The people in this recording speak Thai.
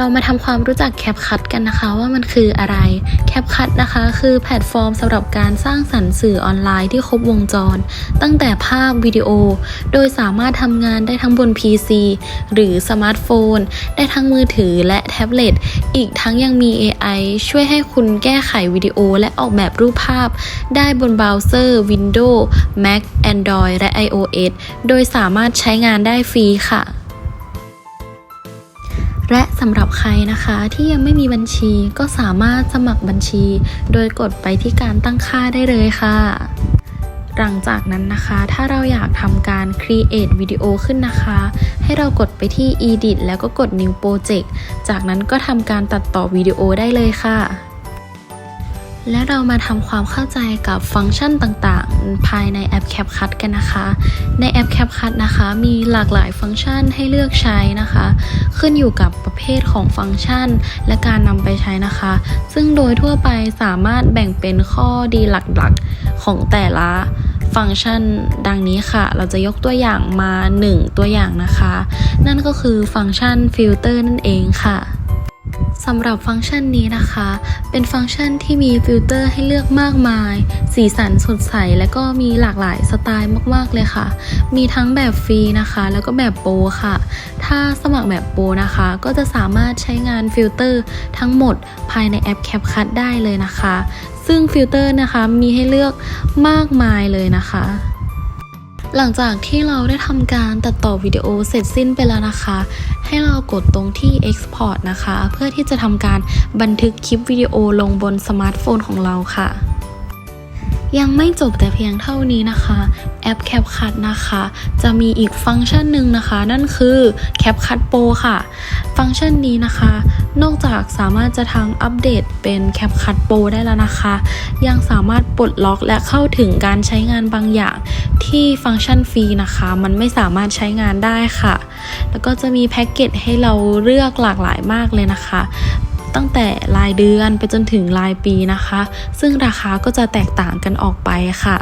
เรามาทำความรู้จัก CapCut กันนะคะว่ามันคืออะไร CapCut นะคะคือแพลตฟอร์มสำหรับการสร้างสรรค์สื่อออนไลน์ที่ครบวงจร ตั้งแต่ภาพวิดีโอ โดยสามารถทำงานได้ทั้งบน PC หรือสมาร์ทโฟน ได้ทั้งมือถือและแท็บเล็ต อีกทั้งยังมี AI ช่วยให้คุณแก้ไขวิดีโอและออกแบบรูปภาพ ได้บนเบราว์เซอร์ Windows Mac Android และ iOS โดยสามารถใช้งานได้ฟรีค่ะ และสำหรับใครนะคะที่ยังไม่มีบัญชีก็สามารถสมัครบัญชี โดยกดไปที่การตั้งค่าได้เลยค่ะ หลังจากนั้นนะคะ ถ้าเราอยากทำการ create วิดีโอขึ้นนะคะ ให้เรากดไปที่ edit แล้วก็กด new project จากนั้นก็ทำการตัดต่อวิดีโอได้เลยค่ะ และเรามาทำความเข้าใจกับฟังก์ชันต่างๆ ภายในแอป CapCut กันนะคะ ในแอป CapCut นะคะ มีหลากหลายฟังก์ชันให้เลือกใช้นะคะ ขึ้นอยู่กับประเภทของฟังก์ชัน และการนำไปใช้นะคะ ซึ่งโดยทั่วไปสามารถแบ่งเป็นข้อดีหลักๆของแต่ละฟังก์ชันดังนี้ค่ะ เราจะยกตัวอย่างมา 1 ตัวอย่างนะคะ นั่นก็คือฟังก์ชันฟิลเตอร์นั่นเองค่ะ สำหรับฟังก์ชันนี้นะคะ เป็นฟังก์ชันที่มีฟิลเตอร์ให้เลือกมากมาย สีสันสดใส และก็มีหลากหลายสไตล์มากๆเลยค่ะ มีทั้งแบบฟรีนะคะ แล้วก็แบบโปรค่ะ ถ้าสมัครแบบโปรนะคะ ก็จะสามารถใช้งานฟิลเตอร์ทั้งหมดภายในแอป CapCut ได้เลยนะคะ ซึ่งฟิลเตอร์นะคะมีให้เลือกมากมายเลยนะคะ หลังจากที่เราได้ทำการตัดต่อวิดีโอเสร็จสิ้นไปแล้วนะคะ ให้เรากดตรงที่ Export นะคะ เพื่อที่จะทำการบันทึกคลิปวิดีโอลงบนสมาร์ทโฟนของเราค่ะ ยังไม่จบแต่เพียงเท่านี้นะคะ แอป CapCut นะคะ จะมีอีกฟังก์ชันหนึ่งนะคะ นั่นคือ CapCut Pro ค่ะ ฟังก์ชันนี้นะคะ นอกจากสามารถจะทางอัปเดตเป็น CapCut Pro ได้แล้วนะคะ ยังสามารถปลดล็อกและเข้าถึงการใช้งานบางอย่าง ที่ฟังก์ชันฟรีนะคะ มันไม่สามารถใช้งานได้ค่ะ แล้วก็จะมีแพ็กเกจให้เราเลือกหลากหลายมากเลยนะคะ ตั้งแต่รายเดือนไปจนถึงรายปีนะคะ ซึ่งราคาก็จะแตกต่างกันออกไปค่ะ